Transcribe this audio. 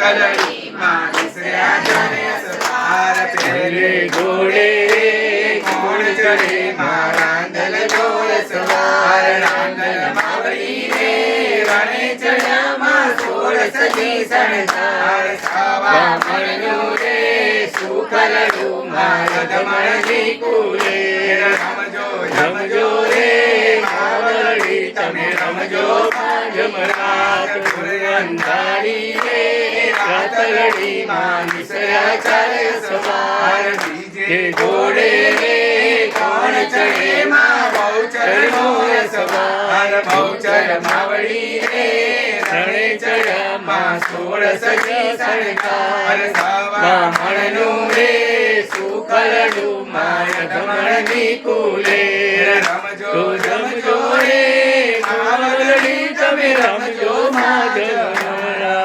કાતરડી માં વિસર્યા ચણે સવાર પહેરે ઘોડે કોણ ચડે માં રાંદલ ઢોલ સવાર રાંદલ માવડી રે રણે ચડ્યા માં સોળ સજી શણગાર સાવા મળ્યું રે સુખલડું માં ધમણજી કુલે રમજો રમજો રે पलड़ी मानी से अचल सवार के घोड़े रे कौन चढ़े माँ बहुचर मोर सवार बहुचर मावड़ी रे रणे चढ़ माँ सोर सजी सरकार ब्राह्मणनु रे सुकलनु माय धमणनी कुले रमजो रमजो रे मावलड़ी तमे रमजो माजरा